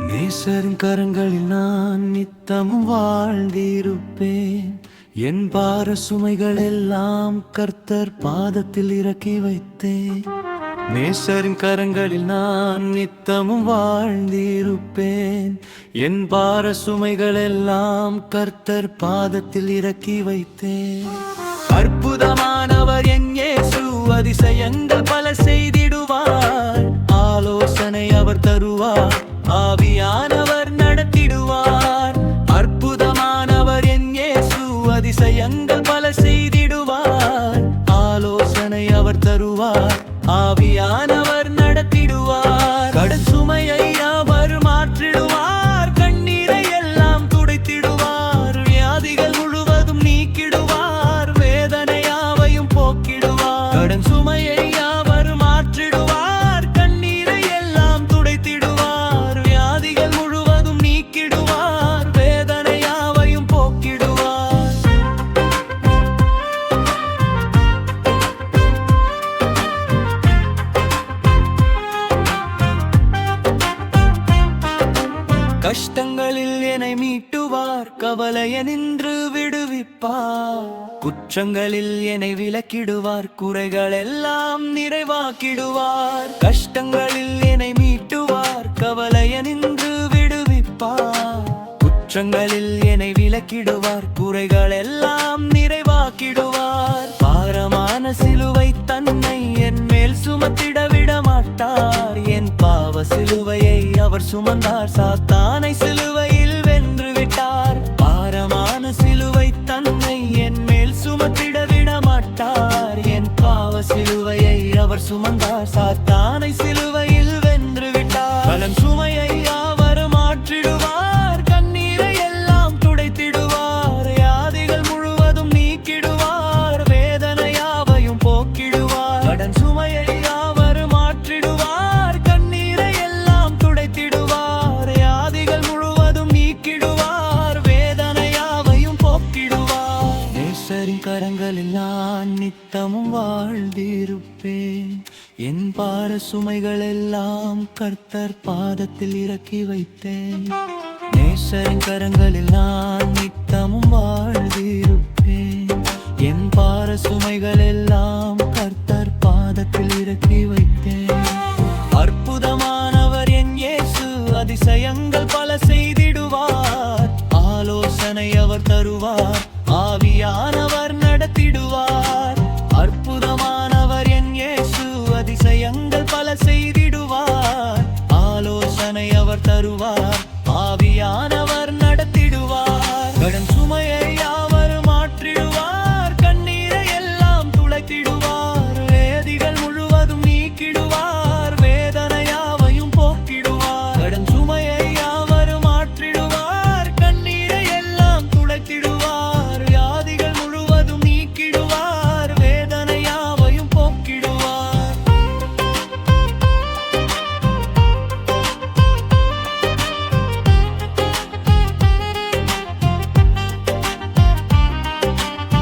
நேசரின் கரங்களில் நான் நித்தமும் வாழ்ந்திருப்பேன். என் பார சுமைகள் எல்லாம் கர்த்தர் பாதத்தில் இறக்கி வைத்தேன். நேசரின் கரங்களில் நான் நித்தமும் வாழ்ந்திருப்பேன். என் பார சுமைகள் எல்லாம் கர்த்தர் பாதத்தில் இறக்கி வைத்தேன். அற்புதமானவர் என் இயேசு அதிசயங்கள் பல செய்திடுவார். ஆலோசனை அவர் தருவார். ஆவியானவர் கஷ்டங்களில் என்னை மீட்டுவார் கவலைய நின்று விடுவிப்பார். குற்றங்களில் என்னை விலக்கிடுவார் குறைகள் எல்லாம் நிறைவாக்கிடுவார். கஷ்டங்களில் என்னை மீட்டுவார் கவலைய நின்று விடுவிப்பார். குற்றங்களில் என்னை விலக்கிடுவார் குறைகள் எல்லாம் நிறைவாக்கிடுவார். பாரமான சிலுவை தன்னை என் மேல் சுமத்திட விட மாட்டார் என் பாவ சிலுவை அவர் சுமந்தார். சாத்தானை சிலுவையில் வென்று விட்டார். பாரமான சிலுவை தன்னை என் மேல் சுமத்திட விட மாட்டார். என் பாவ சிலுவையை அவர் சுமந்தார். சாத்தானை சிலுவையில் நித்தமும் வாழ்ந்திருப்பேன். என் பார சுமைகள் எல்லாம் கர்த்தர் பாதத்தில் இறக்கி வைத்தேன். நேசரின் கரங்களில் நான் நித்தமும் வாழ்ந்திருப்பேன். என் பார சுமைகள் எல்லாம் கர்த்தர் பாதத்தில் இறக்கி வைத்தேன். அற்புதமானவர் என் இயேசு அதிசயங்கள் பல செய்திடுவார். ஆலோசனை அவர் தருவார். ஆவியான